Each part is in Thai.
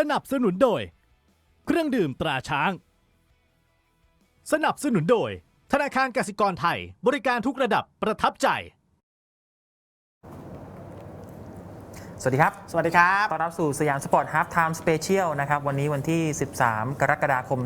สนับสนุนโดย เครื่องดื่มตราช้าง สนับสนุนโดย ธนาคารกสิกรไทย บริการทุกระดับประทับใจ สวัสดีครับ สวัสดีครับ ต้อนรับสู่สยามสปอร์ตฮาร์ t ไทม์สเปเชียลนะครับ วันนี้วันที่ 13 กรกฎาคม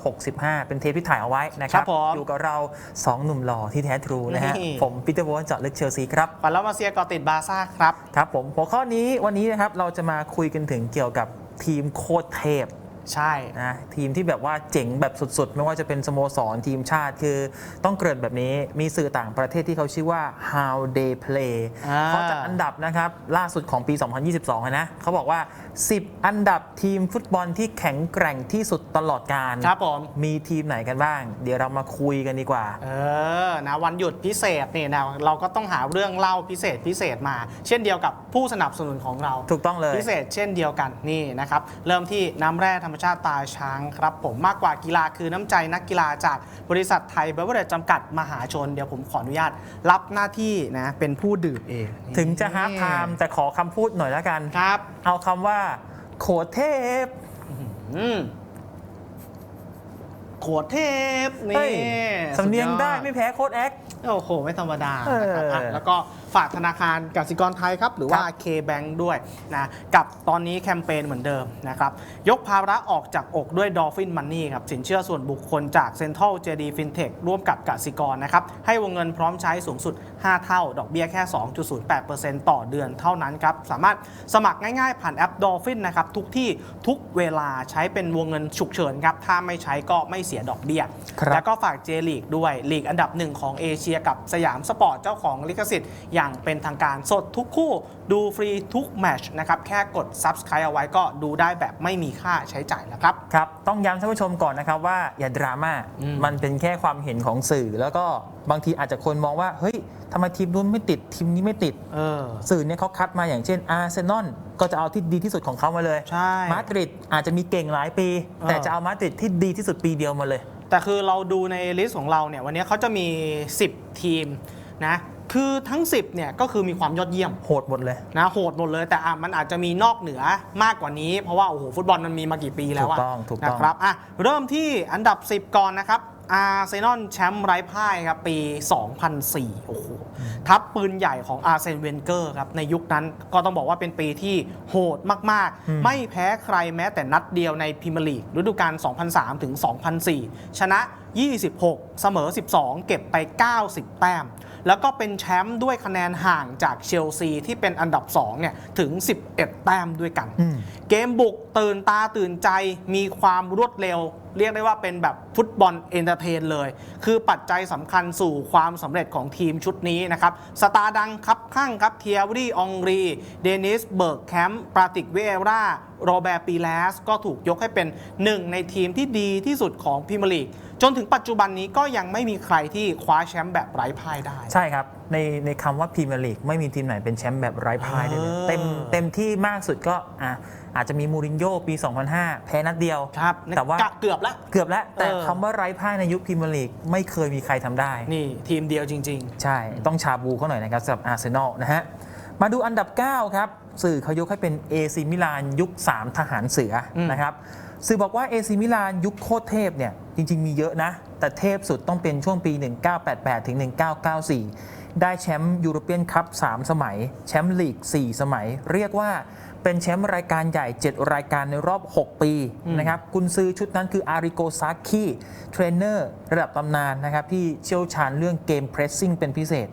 2565 เป็นเทปที่ถ่ายเอาไว้นะครัครับผมอยู่กับเรา 2 หนุ่มหล่อที่แท้ทรูนะฮะ นี่ ผมปีเตอร์โวลเจาะลึกเชลซีครับ ปันแล้วมาเซียกอติดบาร์ซ่าครับ ครับผมหัวข้อนี้วันนี้นะครับเราจะมาคุยกันถึงเกี่ยวกับ ทีมโคตรเทพ ใช่นะทีมที่แบบว่าเจ๋งแบบสุดๆ ไม่ว่าจะเป็นสโมสรทีมชาติคือต้องเกริ่นแบบนี้มีสื่อต่างประเทศที่เขาชื่อว่า how they play อ่าเขาจัดอันดับนะครับ ล่าสุดของปี 2022อะนะเขาบอกว่า 10 อันดับทีมฟุตบอลที่แข็งแกร่งที่สุดตลอดการครับผมมีทีมไหนกันบ้าง เดี๋ยวเรามาคุยกันดีกว่า เออนะวันหยุดพิเศษเนี่ยนะเราก็ต้องหาเรื่องเล่าพิเศษพิเศษมา เช่นเดียวกับผู้สนับสนุนของเรา ถูกต้องเลยพิเศษเช่นเดียวกันนี่นะครับเริ่มที่น้ำแร่ธรรมชาติตาช้างครับผมมากกว่ากีฬาคือน้ำใจนักกีฬาจากบริษัทไทยเบเวอร์เรจจำกัดมหาชน เดี๋ยวผมขออนุญาตรับหน้าที่นะเป็นผู้ดื่มเองถึงจะฮาร์ t ไทม์แต่ขอคำพูดหน่อยแล้วกัน ครับ เอาคำว่าโคตรเทพอืมโขดเทพเฮ้นี่ยสำเนียงสุอได้ไม่แพ้โค้ดแอค โอ้โห ไม่ธรรมดาเออนะครับอะแล้วก็ฝากธนาคารกสิกรไทยครับ หรือว่า K-Bank ด้วยนะกับตอนนี้แคมเปญเหมือนเดิมนะครับ ยกภาระออกจากอกด้วย Dolphin Money ครับ สินเชื่อส่วนบุคคลจาก Central JD Fintech ร่วมกับกสิกรนะครับ ให้วงเงินพร้อมใช้สูงสุด 5 เท่า ดอกเบี้ยแค่ 2.08%ต่อเดือนเท่านั้นครับ สามารถสมัครง่ายๆ ผ่านแอป Dolphin นะครับ ทุกที่ทุกเวลาใช้เป็นวงเงินฉุกเฉินครับถ้าไม่ใช้ก็ไม่เสียดอกเบี้ยครับแล้วก็ฝากเจลีกด้วยลีกอันดับหนึ่งของเอเชียกับสยามสปอร์ตเจ้าของลิขสิทธิ์ อย่างเป็นทางการสดทุกคู่ดูฟรีทุกแมตชนะครับแค่กด Subscribe เอาไว้ก็ดูได้แบบไม่มีค่าใช้จ่ายแล้วครับ ครับ ต้องย้ำท่านผู้ชมก่อนนะครับว่าอย่าดราม่าอืม มันเป็นแค่ความเห็นของสื่อ แล้วก็บางทีอาจจะคนมองว่าเฮ้ยทำไมทีมนู้นไม่ติดทีมนี้ไม่ติด เออ สื่อเนี่ยเขาคัดมาอย่างเช่นอาร์เซนอลก็จะเอาที่ดีที่สุดของเขามาเลย ใช่ มาดริดอาจจะมีเก่งหลายปีเออแต่จะเอามาดริดที่ดีที่สุดปีเดียวมาเลย แต่คือเราดูในลิสต์ของเราเนี่ยวันนี้เขาจะมี 10 ทีมนะคือทั้ง 10เนี่ยก็คือมีความยอดเยี่ยมโหดหมดเลยนะโหดหมดเลยแต่อะมันอาจจะมีนอกเหนือมากกว่านี้ เพราะว่าโอ้โหฟุตบอลมันมีมากี่ปีแล้วอะถูกต้องถูกต้องนะครับอะเริ่มที่อันดับ 10 ก่อนนะครับอาร์เซนอลแชมป์ไร้พ่ายครับปี 2004 โอ้โห ทัพปืนใหญ่ของอาร์เซนเวนเกอร์ครับ ในยุคนั้นก็ต้องบอกว่าเป็นปีที่โหดมากอืมๆไม่แพ้ใครแม้แต่นัดเดียวในพรีเมียร์ลีกฤดูกาล 2003 ถึง 2004 ชนะ 26 เสมอ 12 เก็บไป 90 แต้ม แล้วก็เป็นแชมป์ด้วยคะแนนห่างจากเชลซีที่เป็นอันดับ2เนี่ยถึง 11 แต้มด้วยกันอืมเกมบุกตื่นตาตื่นใจมีความรวดเร็ว เรียกได้ว่าเป็นแบบฟุตบอลเอนเตอร์เทนเลย คือปัจจัยสำคัญสู่ความสำเร็จของทีมชุดนี้นะครับ สตาร์ดังครับข้างครับเทียร์รี่องรี เดนิส เบิร์กแคมป์ปราติกเวราโรแบร์ปีแลสก็ถูกยกให้เป็นหนึ่งในทีมที่ดีที่สุดของพรีเมียร์ลีก จนถึงปัจจุบันนี้ก็ยังไม่มีใครที่คว้าแชมป์แบบไร้พ่ายได้ ใช่ครับ ในในคำว่าพรีเมียร์ลีกไม่มีทีมไหนเป็นแชมป์แบบไร้พ่ายได้เลยเออเต็มเต็มที่มากสุดก็อะอาจจะมีมูรินโญ่ปี 2005 แพ้นัดเดียว ครับแต่ว่ากะเกือบแล้วเกือบแล้ว แต่เออคำว่าไร้พ่ายในยุคพรีเมียร์ลีกไม่เคยมีใครทำได้ นี่ทีมเดียวจริง ๆ ใช่ ต้องชาบูเขาหน่อยนะครับสำหรับอาร์เซนอลนะฮะมาดูอันดับ 9 ครับ สื่อเขายกให้เป็นเอซีมิลานยุค 3 ทหารเสืออมนะครับสื่อบอกว่าเอซีมิลานยุคโคตรเทพเนี่ย จริง ๆ มีเยอะนะ แต่เทพสุดต้องเป็นช่วงปี 1988 ถึง 1994 ได้แชมป์ยูโรเปียนคัพ3สมัย แชมป์ลีก 4 สมัย เรียกว่าเป็นแชมป์รายการใหญ่ 7 รายการในรอบ 6 ปีอืมนะครับกุนซือชุดนั้นคืออาริโกซากิเทรนเนอร์ระดับตำนานนะครับที่เชี่ยวชาญเรื่องเกมเพรสซิ่งเป็นพิเศษ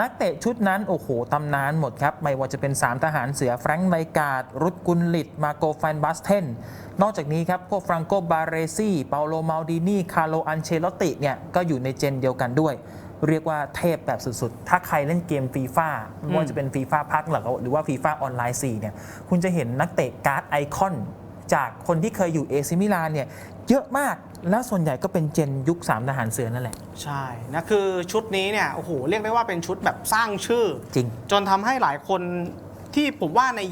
นักเตะชุดนั้น โอ้โหตำนานหมดครับ ไม่ว่าจะเป็น 3 ทหารเสือแฟรงค์ไลการ์ดรุดกุนลิต มาโกฟันบัสเทน นอกจากนี้ครับ พวกฟรังโกบาเรซี่ เปาโลมาลดินีคาร์โลอันเชลติเนี่ยก็อยู่ในเจนเดียวกันด้วย เรียกว่าเทพแบบสุดๆ ถ้าใครเล่นเกมฟีฟ่าไม่ว่าจะเป็นฟีฟ่าพักหลักหรือว่าฟีฟ่าออนไลน์4เนี่ยคุณจะเห็นนักเตะการ์ดไอคอน จากคนที่เคยอยู่เอซิมิลานเนี่ยเยอะมากแล้วส่วนใหญ่ก็เป็นเจนยุค 3 ทหารเสือนั่นแหละ ใช่นะคือชุดนี้เนี่ยโอ้โหเรียกได้ว่าเป็นชุดแบบสร้างชื่อ จริง จนทำให้หลายคนที่ผมว่าใน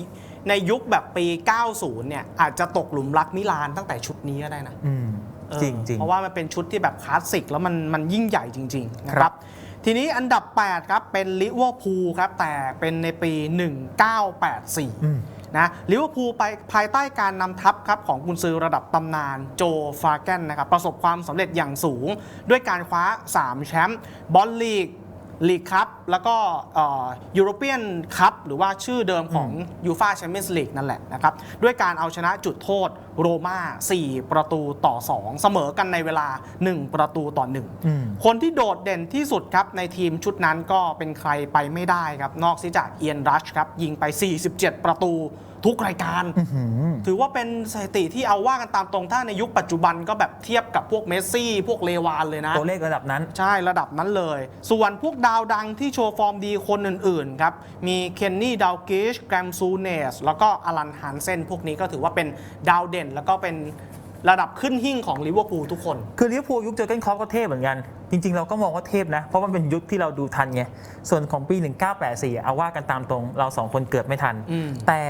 ในยุคแบบปี 90 เนี่ยอาจจะตกหลุมรักมิลานตั้งแต่ชุดนี้ก็ได้นะอืมเออจริงจริง เพราะว่ามันเป็นชุดที่แบบคลาสสิกแล้วมันมันยิ่งใหญ่จริง ๆ นะคครัรับ บ ทีนี้อันดับ 8 ครับ เป็นลิเวอร์พูลครับ แต่เป็นในปี 1984 อืม นะลิเวอร์พูลไปภายใต้การนำทัพครับของกุนซือระดับตำนานโจฟาแกนนะครับประสบความสำเร็จอย่างสูง ด้วยการคว้า 3 แชมป์บอลลีกลีกคัพแล้วก็ยูโรเปียนคัพหรือว่าชื่อเดิมของยูฟาแชมเปี้ยนส์ลีกนั่นแหละนะครับด้วยการเอาชนะจุดโทษ โรม่า4 ประตูต่อ 2 เสมอกันในเวลา 1 ประตูต่อ1อืมคนที่โดดเด่นที่สุดครับ ในทีมชุดนั้นก็เป็นใครไปไม่ได้ครับ นอกจากเอียนรัชครับ ยิงไป 47 ประตูทุกรายการอื้อหือถือว่าเป็นสถิติที่เอาว่ากันตามตรงถ้าในยุคปัจจุบันก็แบบเทียบกับพวกเมสซี่ พวกเลวานเลยนะ ตัวเลขระดับนั้น ใช่ระดับนั้นเลย ส่วนพวกดาวดังที่โชว์ฟอร์มดีคนอื่น ๆ ครับ มีเคนนี่ดาวกิชแกรมซูเนสแล้วก็อลันฮันเซนพวกนี้ก็ถือว่าเป็นดาวเด่นแล้วก็เป็นระดับขึ้นหิ่งของลิเวอร์พูลทุกคน คือลิเวอร์พูลยุคเจอร์เกนคล็อปก็เทพเหมือนกัน จริง ๆ เราก็มองว่าเทพนะ เพราะมันเป็นยุคที่เราดูทันไง ส่วนของปี 1984 เอาว่ากันตามตรงเราสองคนเกิดไม่ทันอืมแต่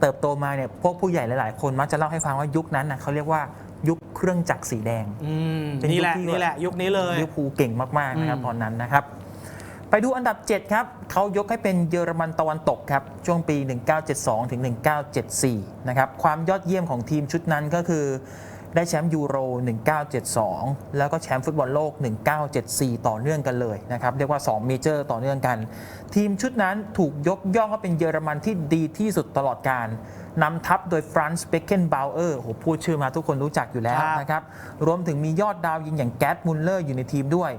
เติบโตมาเนี่ยพวกผู้ใหญ่หลาย ๆ คนมักจะเล่าให้ฟังว่ายุคนั้นนะเขาเรียกว่ายุคเครื่องจักรสีแดงอืมเป็นนี่ยุคแหละที่นี่แหละยุคนี้เลยลิเวอร์พูลเก่งมากๆนะครับอืมตอนนั้นนะครับ ไปดูอันดับ 7 ครับเขายกให้เป็นเยอรมันตะวันตกครับ ช่วงปี 1972 ถึง 1974 นะครับ ความยอดเยี่ยมของทีมชุดนั้นก็คือ ได้แชมป์ยูโร 1972 แล้วก็แชมป์ฟุตบอลโลก 1974 ต่อเนื่องกันเลยนะครับ เรียกว่า 2 เมเจอร์ต่อเนื่องกัน ทีมชุดนั้นถูกยกย่องว่าเป็นเยอรมันที่ดีที่สุดตลอดการนำทัพโดยฟรานซ์เบคเกนบาวเออร์โหพูดชื่อมาทุกคนรู้จักอยู่แล้วนะครับ รวมถึงมียอดดาวยิงอย่างแก๊สมุลเลอร์อยู่ในทีมด้วย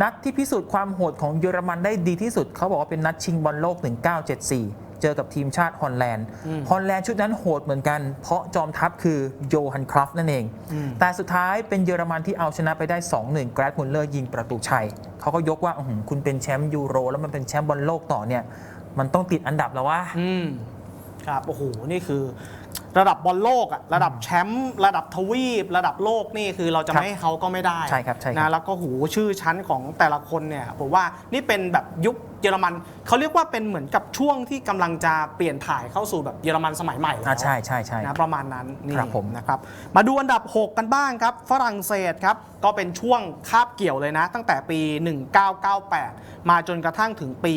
นัดที่พิสูจน์ความโหดของเยอรมันได้ดีที่สุด เขาบอกว่าเป็นนัดชิงบอลโลก 1974 เจอกับทีมชาติฮอลแลนด์อืมฮอลแลนด์ชุดนั้นโหดเหมือนกัน เพราะจอมทัพคือโยฮันครอฟนั่นเองอืมแต่สุดท้ายเป็นเยอรมันที่เอาชนะไปได้ 2-1 แกรดมุลเลอร์ยิงประตูชัย เขาก็ยกว่าอื้อหือคุณเป็นแชมป์ยูโร แล้วมันเป็นแชมป์บอลโลกต่อเนี่ยมันต้องติดอันดับแล้วว่าอืมครับโอ้โหนี่คือ ระดับบอลโลกอะระดับแชมป์ระดับทวีป ระดับโลกนี่คือเราจะครับไม่ให้เขาก็ไม่ได้ใช่ครับใช่ครับ นะแล้วก็หูชื่อชั้นของแต่ละคนเนี่ยผมว่านี่เป็นแบบยุค เยอรมันเขาเรียกว่าเป็นเหมือนกับช่วงที่กำลังจะเปลี่ยนถ่ายเข้าสู่แบบเยอรมันสมัยใหม่แล้วอ่าใช่ใช่ใช่นะประมาณนั้นนี่ครับผมนะครับมาดูอันดับ 6 กันบ้างครับฝรั่งเศสครับก็เป็นช่วงคาบเกี่ยวเลยนะ ตั้งแต่ปี 1998 มาจนกระทั่งถึงปี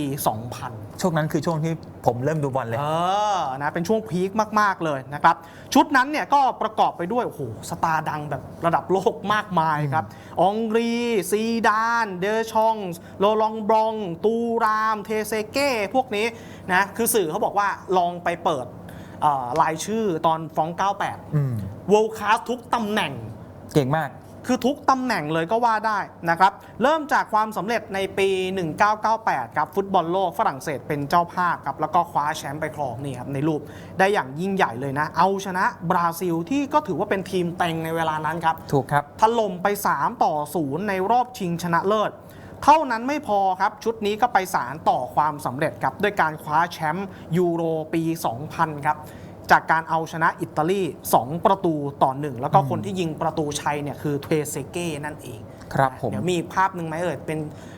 2000 ช่วงนั้นคือช่วงที่ผมเริ่มดูบอลเลย เออ นะ เป็นช่วงพีคมาก ๆ เลยนะครับ ชุดนั้นเนี่ยก็ประกอบไปด้วย โอ้โห สตาร์ดังแบบระดับโลกมากมายครับ องรี ซีดาน เดอชอง โลลองบรอง ตูราม เทเซเก้พวกนี้นะคือสื่อเขาบอกว่าลองไปเปิดเอ่อรายชื่อตอนฟ้อง 98อืม world class ทุกตำแหน่ง เก่งมาก คือทุกตำแหน่งเลยก็ว่าได้นะครับ เริ่มจากความสำเร็จในปี 1998 ครับฟุตบอลโลกฝรั่งเศสเป็นเจ้าภาพครับ แล้วก็คว้าแชมป์ไปครองนี่ครับในรูปได้อย่างยิ่งใหญ่เลยนะ เอาชนะบราซิลที่ก็ถือว่าเป็นทีมเต็งในเวลานั้นครับ ถูกครับ ถล่มไป 3 ต่อ 0 ในรอบชิงชนะเลิศ เท่านั้นไม่พอครับ ชุดนี้ก็ไปสารต่อความสำเร็จครับ ด้วยการคว้าแชมป์ยูโรปี 2000 ครับจากการเอาชนะอิตาลี 2 ประตูต่อ 1 แล้วก็คนที่ยิงประตูชัยเนี่ยคือเทเซเก้นั่นเองครับผมเดี๋ยวมีอีกภาพหนึ่งไหมเอ่ยเป็นเอ่อ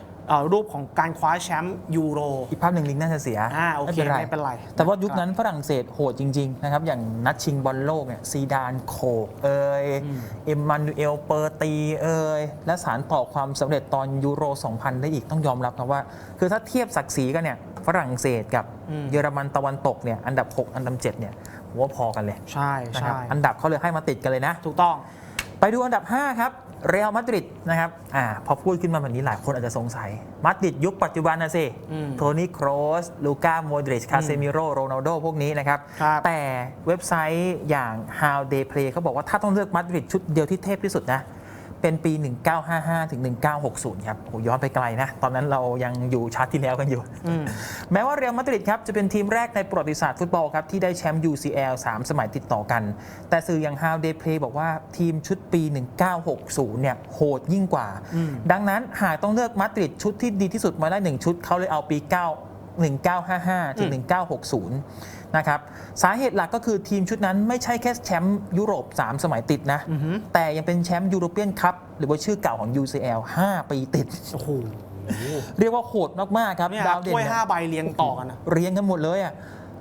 รูปของการคว้าแชมป์ยูโร อีกภาพหนึ่งลิงก์น่าจะเสียอ่าโอเคไม่เป็นไร แต่ว่ายุคนั้นฝรั่งเศสโหดจริง ๆ นะครับ อย่างนัดชิงบอลโลกเนี่ยซีดานโคกเอยเอ็มมานูเอลเปอร์ตีเอยและสารต่อความสำเร็จตอนยูโร 2000 ได้อีกต้องยอมรับนะว่า คือถ้าเทียบศักดิ์ศรีกันเนี่ยฝรั่งเศสกับอืมเยอรมันตะวันตกเนี่ยอันดับ 6 อันดับ7เนี่ยผมว่าพอกันเลยใช่นะครับใช่อันดับเขาเลยให้มาติดกันเลยนะ ถูกต้อง ไปดูอันดับ 5 ครับ เรอัลมาดริดนะครับอ่าพอพูดขึ้นมาแบบนี้หลายคนอาจจะสงสัย มาดริดยุคปัจจุบันนะสิอืมโทนี่โครสลูก้าโมดริชคาเซมิโรโรนัลโดพวกนี้นะครับครับ แต่เว็บไซต์อย่าง How They Play เขาบอกว่าถ้าต้องเลือกมาดริดชุดเดียวที่เทพที่สุดนะ เป็นปี 1955 ถึง 1960 ครับโอ้โหย้อนไปไกลนะ ตอนนั้นเรายังอยู่ชาติที่แล้วกันอยู่อืมแม้ว่าเรอัลมาดริดครับจะเป็นทีมแรกในประวัติศาสตร์ฟุตบอลครับที่ได้แชมป์ UCL 3 สมัยติดต่อกัน แต่สื่ออย่าง How They Play บอกว่าทีมชุดปี 1960 เนี่ยโหดยิ่งกว่าอืมดังนั้นหากต้องเลือกมาดริดชุดที่ดีที่สุดมาได้ 1 ชุดเขาเลยเอาปี 9 1955 ถึง 1960 นะครับสาเหตุหลักก็คือทีมชุดนั้นไม่ใช่แค่แชมป์ยุโรป 3 สมัยติดนะอือหือแต่ยังเป็นแชมป์ยูโรเปียนคัพหรือว่าชื่อเก่าของ UCL 5 ปีติด โอ้โห เรียกว่าโหดมาก ๆ ครับเนี่ยดาวเด่นถ้วยเนี่ยห้าใบเรียงต่อกันนะเรียงกันหมดเลยอะ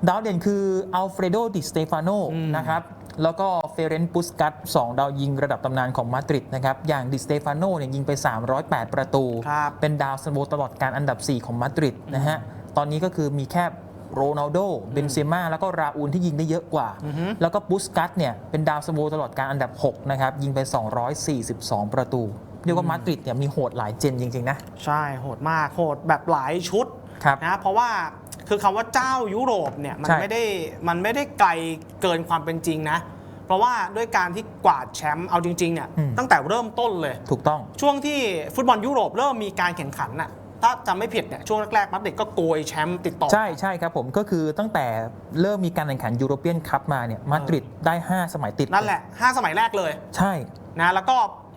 ดาวเด่นคืออัลเฟรโดดิสเตฟานโนอืมนะครับแล้วก็เฟเรนปุสกัตสองดาวยิงระดับตำนานของมาดริดนะครับ อย่างดิสเตฟานโนเนี่ยยิงไป 308 ประตูครับเป็นดาวซันโวตลอดการอันดับ 4 ของมาดริดนะฮะ ตอนนี้ก็คือมีแค่ โรนัลโดเบนเซม่าแล้วก็ราอูลที่ยิงได้เยอะกว่าอือฮึแล้วก็ปุสกัตเนี่ยเป็นดาวซันโวตลอดการอันดับ 6 นะครับ ยิงไป 242 ประตู เรียกว่ามาดริดเนี่ยมีโหดหลายเจนจริง ๆ นะ ใช่โหดมากโหดแบบหลายชุดครับนะเพราะว่าคือคำว่าเจ้ายุโรปเนี่ยมันใช่ไม่ได้มันไม่ได้ไกลเกินความเป็นจริงนะเพราะว่าด้วยการที่กวาดแชมป์เอาจริงๆเนี่ยตั้งแต่เริ่มต้นเลย ถูกต้องช่วงที่ฟุตบอลยุโรปเริ่มมีการแข่งขันน่ะ ถ้าจำไม่ผิดเนี่ยช่วงแรกๆมัดเด็กก็โกยแชมป์ติดต่อ ใช่ใช่ครับผมก็คือตั้งแต่เริ่มมีการแข่งขันยูโรเปียนคัพมาเนี่ยมาดริดได้ 5 สมัยติดนั่นแหละ 5 สมัยแรกเลย ใช่นะแล้วก็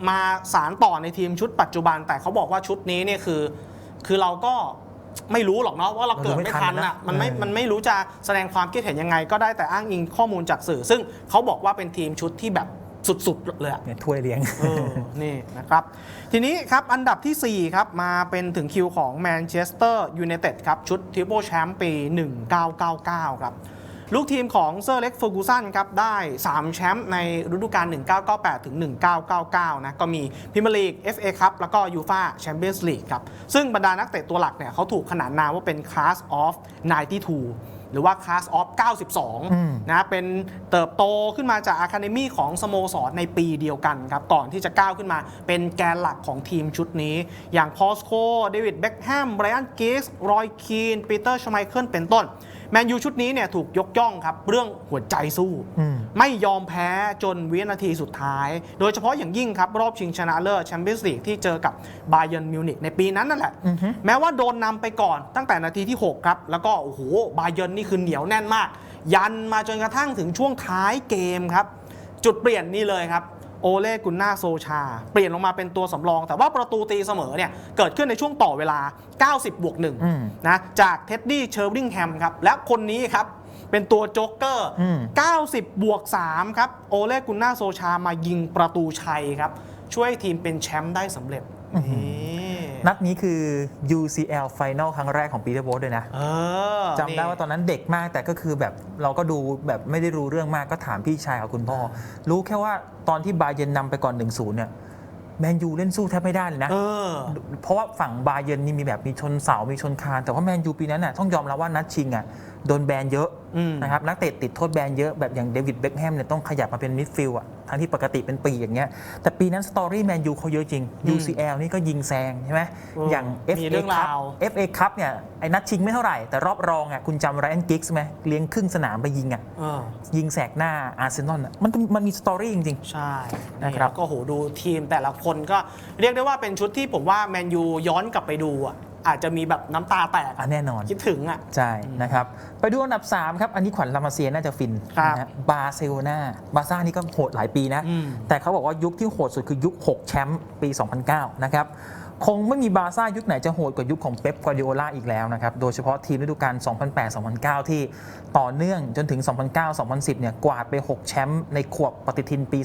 มาสารต่อในทีมชุดปัจจุบัน แต่เขาบอกว่าชุดนี้เนี่ยคือ คือเราก็ไม่รู้หรอกเนาะว่าเราเกิดไม่ทันอะมันไม่มันไม่รู้จะแสดงความคิดเห็นยังไง ก็ได้แต่อ้างอิงข้อมูลจากสื่อ ซึ่งเขาบอกว่าเป็นทีมชุดที่แบบ สุดๆเลยอะเนี่ยถ้วยเลี้ยง เออนี่นะครับ ทีนี้ครับ อันดับทีสี่ 4 ครับ มาเป็นถึงคิวของแมนเชสเตอร์ยูไนเต็ดครับ ชุดทริปเปิลแชมป์ปี 1999 ครับ ลูกทีมของเซอร์เล็กเฟอร์กูสันครับ ได้ 3 แชมป์ในฤดูกาล 1998 ถึง 1999 นะ ก็มีพรีเมียร์ลีก FA ครับ แล้วก็ยูฟาแชมเปี้ยนส์ลีกครับ ซึ่งบรรดานักเตะตัวหลักเนี่ยเขาถูกขนานนามว่าเป็น Class of 92 หรือว่า Class of อืม92 นะเป็นเติบโตขึ้นมาจากอะคาเดมีของสโมสรในปีเดียวกันครับ ก่อนที่จะก้าวขึ้นมาเป็นแกนหลักของทีมชุดนี้ อย่างพอสโคเดวิดเบ็คแฮมไบรอันกิสรอยคีนปีเตอร์ชไมเคิลเป็นต้น แมนยูชุดนี้เนี่ยถูกยกย่องครับเรื่องหัวใจสู้อืมไม่ยอมแพ้จนวินาทีสุดท้าย โดยเฉพาะอย่างยิ่งครับรอบชิงชนะเลิศแชมเปี้ยนส์ลีกที่เจอกับบาเยิร์นมิวนิกในปีนั้นนั่นแหละอือฮึแม้ว่าโดนนำไปก่อนตั้งแต่นาทีที่ 6 ครับ แล้วก็โอ้โหบาเยิร์นนี่คือเหนียวแน่นมาก ยันมาจนกระทั่งถึงช่วงท้ายเกมครับ จุดเปลี่ยนนี่เลยครับ โอเล่กุนนาโซชา เปลี่ยนลงมาเป็นตัวสำรอง แต่ว่าประตูตีเสมอเนี่ยเกิดขึ้นในช่วงต่อเวลา 90 บวกหนึ่งอืมนะจากเท็ดดี้เชอร์ริงแฮมครับ และคนนี้ครับเป็นตัวโจ๊กเกอร์อืม90 บวก 3 ครับ โอเล่กุนนาโซชามายิงประตูชัยครับ ช่วยให้ทีมเป็นแชมป์ได้สำเร็จนี่ นัดนี้คือ UCL Final ครั้งแรกของปีเตอร์โบสด้วยนะเออจำได้ว่าตอนนั้นเด็กมากแต่ก็คือแบบเราก็ดูแบบไม่ได้รู้เรื่องมากก็ถามพี่ชายกับคุณพ่อ รู้แค่ว่าตอนที่บาเยร์นนำไปก่อน 1-0 เนี่ยแมนยูเล่นสู้แทบไม่ได้เลยนะเออเพราะว่าฝั่งบาเยร์นนี่มีแบบมีชนเสา มีชนคาน แต่ว่าแมนยูปีนั้นน่ะต้องยอมรับว่านัดชิงอะ โดนแบนเยอะอืมนะครับนักเตะติดโทษแบนเยอะแบบอย่างเดวิดเบคแฮมเนี่ยต้องขยับมาเป็นมิดฟิลด์อะทั้งที่ปกติเป็นปีอย่างเงี้ยแต่ปีนั้นสตอรี่แมนยูเขาเยอะจริงอืม UCL นี่ก็ยิงแซงใช่ไหมเอออย่างมี FA เรื่อง Cup ราว FA Cup เนี่ยไอ้นัดชิงไม่เท่าไหร่ แต่รอบรองอะคุณจำไรอันกิกส์ไหมเลี้ยงครึ่งสนามไปยิงอะเออยิงแสกหน้าอาร์เซนอลอะมันมันมีสตอรี่จริงใช่นะครับแล้วก็โหดูทีมแต่ละคนก็เรียกได้ว่าเป็นชุดที่ผมว่าแมนยูย้อนกลับไปดูอะ อาจจะมีแบบน้ำตาแตกๆอะแน่นอน คิดถึงอะ ใช่นะครับ ไปดูอันดับ 3 ครับ อันนี้ขวัญลามาเซียน่าจะฟินครับนะฮะบาร์เซโลนาบาร์ซ่านี่ก็โหดหลายปีนะ อืม แต่เขาบอกว่ายุคที่โหดสุดคือยุค 6 แชมป์ปี 2009 นะครับ คงไม่มีบาร์ซ่ายุคไหนจะโหดกว่ายุคของเป๊ปกวาดิโอลาอีกแล้วนะครับ โดยเฉพาะทีมฤดูกาล 2008-2009 ที่ต่อเนื่องจนถึง 2009-2010 เนี่ยกวาดไป 6 แชมป์ในขวบปฏิทินปี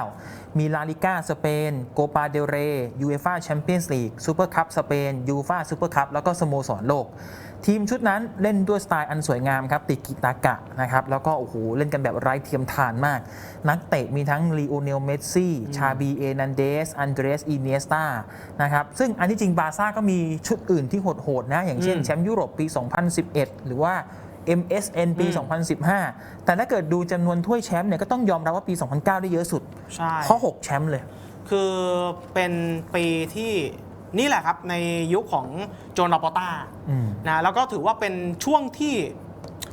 2009 มีลาลิก้าสเปน โกปาเดเรยูเอฟ่าแชมเปี้ยนส์ลีกซูเปอร์คัพสเปนยูฟ่าซูเปอร์คัพแล้วก็สโมสรโลก ทีมชุดนั้นเล่นด้วยสไตล์อันสวยงามครับติกิตากะนะครับแล้วก็โอ้โหเล่นกันแบบไร้เทียมทานมาก นักเตะมีทั้งลีโอเนลเมสซี่ชาบีเอนันเดสอันเดรสอีเนสตานะครับซึ่งอันที่จริงบาร์ซ่าก็มีชุดอื่นที่โหดๆนะ อย่างเช่นอืมแชมป์ยุโรปปี 2011 หรือว่า MSN ปีอืม2015 แต่ถ้าเกิดดูจำนวนถ้วยแชมป์เนี่ยก็ต้องยอมรับว่าปี 2009 ได้เยอะสุดใช่เพราะ6แชมป์เลย คือเป็นปีที่ นี่แหละครับในยุคของโจนลาปอต้าอืมนะแล้วก็ถือว่าเป็นช่วงที่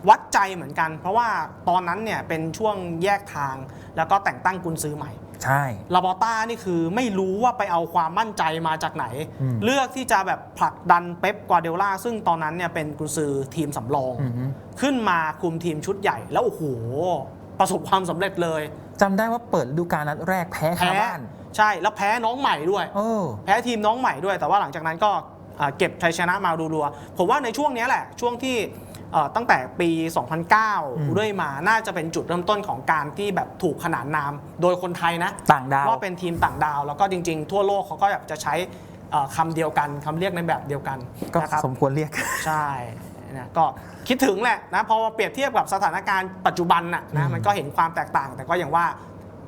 วัดใจเหมือนกัน เพราะว่าตอนนั้นเนี่ยเป็นช่วงแยกทาง แล้วก็แต่งตั้งกุนซือใหม่ใช่ลาบอต้านี่คือไม่รู้ว่าไปเอาความมั่นใจมาจากไหนอืมเลือกที่จะแบบผลักดันเป๊ปกวาเดโอลาซึ่งตอนนั้นเนี่ยเป็นกุนซือทีมสำรองอือฮึขึ้นมาคุมทีมชุดใหญ่ แล้วโอ้โห ประสบความสำเร็จเลยจำได้ว่าเปิดฤดูกาลนัดแรกแพ้คาแพ้บ้าน ใช่แล้วแพ้น้องใหม่ด้วย เออ แพ้ทีมน้องใหม่ด้วย แต่ว่าหลังจากนั้นก็อ่าเก็บชัยชนะมารัวๆผมว่าในช่วงเนี้ยแหละ ช่วงที่เอ่อตั้งแต่ปีม2009 เรื่อยมา น่าจะเป็นจุดเริ่มต้นของการที่แบบถูกขนานนาม โดยคนไทยนะต่างดาว ว่าเป็นทีมต่างดาว แล้วก็จริง ๆ ทั่วโลกเขาก็แบบจะใช้เอ่อคำเดียวกันคำเรียกในแบบเดียวกันก็นะครับ สมควรเรียก ใช่นะก็คิดถึงแหละนะพอมาเปรียบเทียบกับสถานการณ์ปัจจุบันน่ะอืนะมมันก็เห็นความแตกต่าง แต่ก็อย่างว่า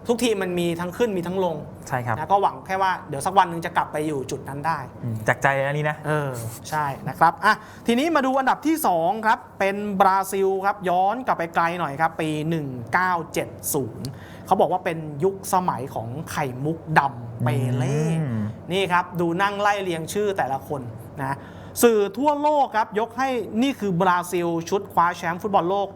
ทุกทีมมันมีทั้งขึ้นมีทั้งลงใช่ครับนะก็หวังแค่ว่าเดี๋ยวสักวันหนึ่งจะกลับไปอยู่จุดนั้นได้อืมจากใจเลยนะนี่นะเออใช่นะครับอะทีนี้มาดูอันดับที่ 2 ครับ เป็นบราซิลครับย้อนกลับไปไกลหน่อยครับ ปี 1970 เขาบอกว่าเป็นยุคสมัยของไข่มุกดำเปเล่อืมนี่ครับดูนั่งไล่เรียงชื่อแต่ละคนนะสื่อทั่วโลกครับ ยกให้นี่คือบราซิล ชุดคว้าแชมป์ฟุตบอลโลก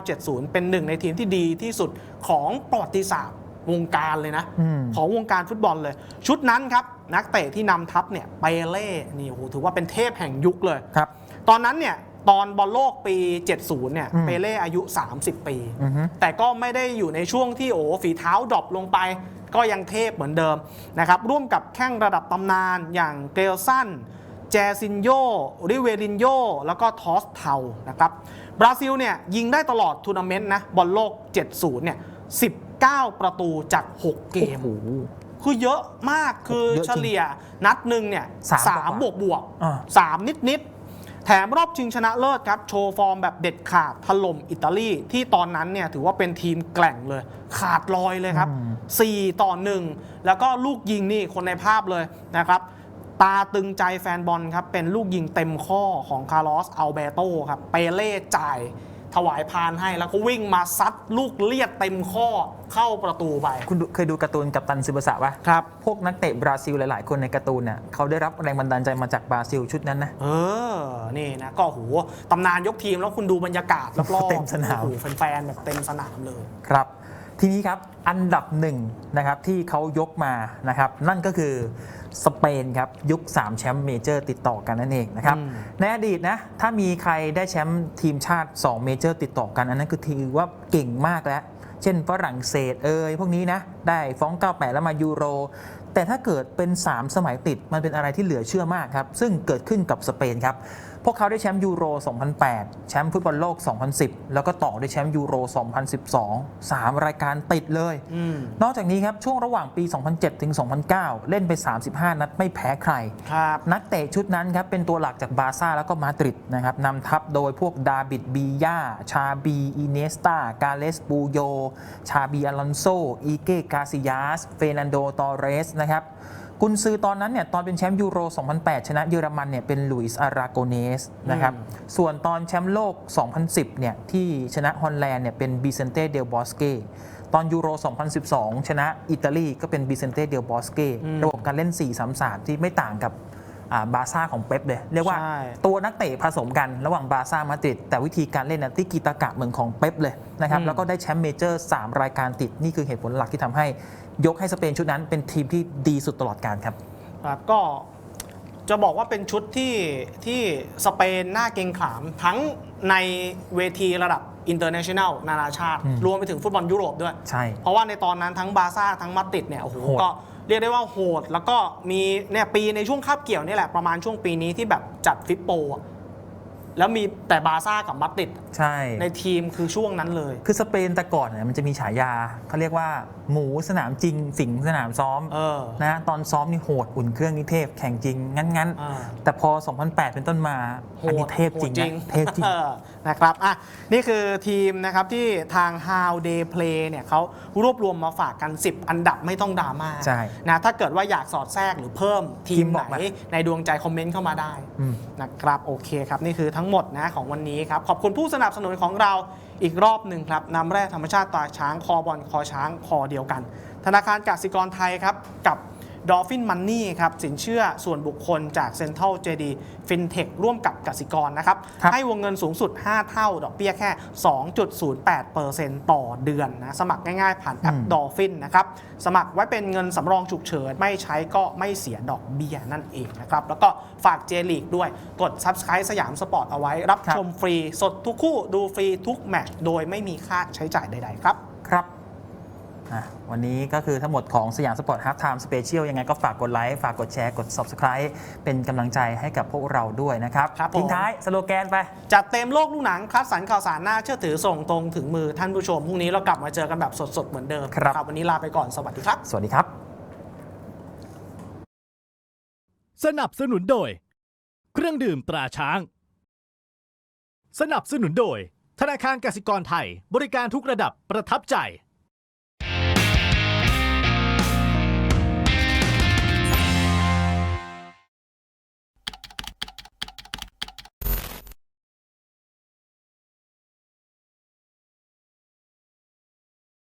1970 เป็นหนึ่งในทีมที่ดีที่สุดของประวัติศาสตร์ วงการเลยนะอืมของวงการฟุตบอลเลย ชุดนั้นครับ นักเตะที่นำทัพเนี่ยเปเล่นี่โอ้โหถือว่าเป็นเทพแห่งยุคเลยครับ ตอนนั้นเนี่ยตอนบอลโลกปี 70 เนี่ยอืมเปเล่อายุ 30 ปีอือฮึแต่ก็ไม่ได้อยู่ในช่วงที่โอ้ฝีเท้าดรอปลงไป ก็ยังเทพเหมือนเดิมนะครับ ร่วมกับแข้งระดับตำนานอย่างเกลสันแจซินโย ริเวรินโย แล้วก็ทอสเทานะครับ บราซิลเนี่ยยิงได้ตลอดทัวร์นาเมนต์นะ บอลโลก 70 เนี่ย 19ประตูจาก 6 เกม โอ้โห คือเยอะมากคือเยอะจริงเฉลี่ยนัดหนึ่งเนี่ยสามสามกบว่าวกบวกอ่า สามนิดนิดๆแถมรอบชิงชนะเลิศครับ โชว์ฟอร์มแบบเด็ดขาดถล่มอิตาลีที่ตอนนั้นเนี่ยถือว่าเป็นทีมแกร่งเลย ขาดลอยเลยครับ 4 ต่อ 1 แล้วก็ลูกยิงนี่คนในภาพเลยนะครับ ตาตึงใจแฟนบอลครับ เป็นลูกยิงเต็มข้อของคาร์ลอสอัลเบโตครับ เปเล่จ่าย ถวายพานให้แล้วก็วิ่งมาซัดลูกเลียดเต็มข้อเข้าประตูไป คุณดูเคยดูการ์ตูนกับตันซิบะสะปะครับ พวกนักเตะบราซิลหลาย ๆ คนในการ์ตูนเนี่ยเขาได้รับแรงบันดาลใจมาจากบราซิลชุดนั้นนะ เออ นี่นะ ก็โหตำนานยกทีมแล้วคุณดูบรรยากาศรอบๆเต็มสนามโอ้โหแฟนๆแบบเต็มสนามเลย ครับ ทีนี้ครับอันดับหนึ่งนะครับที่เขายกมานะครับ นั่นก็คือสเปนครับยุค 3 แชมป์เมเจอร์ติดต่อกันนั่นเองนะครับอืมในอดีตนะถ้ามีใครได้แชมป์ทีมชาติ 2 เมเจอร์ติดต่อกัน อันนั้นคือถือว่าเก่งมากแล้ว เช่นฝรั่งเศสเอยพวกนี้นะ ได้ฟ้อง 98 แล้วมายูโร แต่ถ้าเกิดเป็น 3 สมัยติดมันเป็นอะไรที่เหลือเชื่อมากครับ ซึ่งเกิดขึ้นกับสเปนครับ พวกเขาได้แชมป์ยูโร 2008 แชมป์ฟุตบอลโลก 2010 แล้วก็ต่อด้วยแชมป์ยูโร 2012 3 รายการติดเลยอืมนอกจากนี้ครับ ช่วงระหว่างปี 2007 ถึง 2009 เล่นไป 35 นัดไม่แพ้ใครครับนักเตะชุดนั้นครับ เป็นตัวหลักจากบาร์ซ่าแล้วก็มาดริดนะครับนำทัพโดยพวกดาบิดบียาชาบี อิเนสตากาเลสปูโย ชาบีอลอนโซ อีเกกาซิยาส เฟรนันโด ตอเรสนะครับ กุนซือตอนนั้นเนี่ยตอนเป็นแชมป์ยูโร 2008 ชนะเยอรมันเนี่ยเป็นลุยส์อาราโกเนสนะครับอืมส่วนตอนแชมป์โลก 2010 เนี่ยที่ชนะฮอลแลนด์เนี่ยเป็นบิเซนเต้เดลบอสเกตอนยูโร 2012 ชนะอิตาลีก็เป็นบิเซนเต้เดลบอสเกอืมระบบการเล่น 4-3-3 ที่ไม่ต่างกับอ่า บาร์ซ่าของเป๊ปเลย เรียกว่าใช่ ตัวนักเตะผสมกันระหว่างบาร์ซ่ามาดริดแต่วิธีการเล่นนะที่กีตากะเหมือนของเป๊ปเลยนะครับอืม แล้วก็ได้แชมป์เมเจอร์ 3 รายการติด นี่คือเหตุผลหลักที่ทำให้ยกให้สเปนชุดนั้นเป็นทีมที่ดีสุดตลอดการครับ ครับก็จะบอกว่าเป็นชุดที่ที่สเปนน่าเกรงขาม ทั้งในเวทีระดับอินเตอร์เนชั่นแนลนานาชาติ อืม รวมไปถึงฟุตบอลยุโรปด้วย ใช่ เพราะว่าในตอนนั้นทั้งบาร์ซ่าทั้งมาดริดเนี่ยโอ้โหโหด ก็ เรียกได้ว่าโหด แล้วก็มีเนี่ยปีในช่วงคาบเกี่ยวนี่แหละประมาณช่วงปีนี้ที่แบบจัดฟิปโปอะ แล้วมีแต่บาร์ซ่ากับมาดริด ใช่ ในทีมคือช่วงนั้นเลย คือสเปนแต่ก่อนเนี่ยมันจะมีฉายาเขาเรียกว่า หมูสนามจริง สิงสนามซ้อมเออนะตอนซ้อมนี่โหดอุ่นเครื่องนี่เทพแข่งจริง งั้นอ่า ๆ แต่พอ 2008 เป็นต้นมา อันนี้เทพจริงโหดนะเทพจริง ออนะครับอะนี่คือทีมนะครับที่ทาง How Day Play เนี่ยเขารวบรวมมาฝากกัน 10 อันดับไม่ต้องดราม่าใช่นะถ้าเกิดว่าอยากสอดแทรกหรือเพิ่มทีทีมมไหบอนกมา ในดวงใจคอมเมนต์เข้ามาได้อืม นะครับโอเคครับ นี่คือทั้ง้งหมดนะของวันนี้ครับ ขอบคุณผู้สนับสนุนของเราอีกรอบหนึ่งครับน้ำแร่ธรรมชาติตาช้างคอบอลคอช้างคอเดียวกัน ธนาคารกสิกรไทยครับกับ Dolphin Money ครับสินเชื่อส่วนบุคคลจาก Central JD FinTech ร่วมกับกสิกรนะครับครับให้วงเงินสูงสุด 5 เท่า ดอกเบี้ยแค่ 2.08%ต่อเดือนนะสมัครง่ายๆผ่านแอปอืม Dolphin นะครับสมัครไว้เป็นเงินสำรองฉุกเฉิน ไม่ใช้ก็ไม่เสียดอกเบี้ยนั่นเองนะครับแล้วก็ฝาก J League ด้วยกด Subscribe สยามสปอร์ตเอาไว้รับครับชมฟรีสดทุกคู่ดูฟรีทุกแมตช์โดยไม่มีค่าใช้จ่ายใดๆครับครับอะ วันนี้ก็คือทั้งหมดของสยามสปอร์ตฮาร์ t ไทม์สเปเชียลยังไงก็ฝากกดไลค์ ฝากกดแชร์ กด Subscribe เป็นกำลังใจให้กับพวกเราด้วยนะครับครับผม ทิ้งท้ายสโลแกนไป จัดเต็มโลกลูกหนังคัดสรรข่าวสารน่าเชื่อถือส่งตรงถึงมือท่านผู้ชมพรุ่งนี้เรากลับมาเจอกันแบบสดๆเหมือนเดิมครับ วันนี้ลาไปก่อนสวัสดีครับ สวัสดีครับ สนับสนุนโดย เครื่องดื่มตราช้าง สนับสนุนโดย ธนาคารกสิกรไทย บริการทุกระดับประทับใจ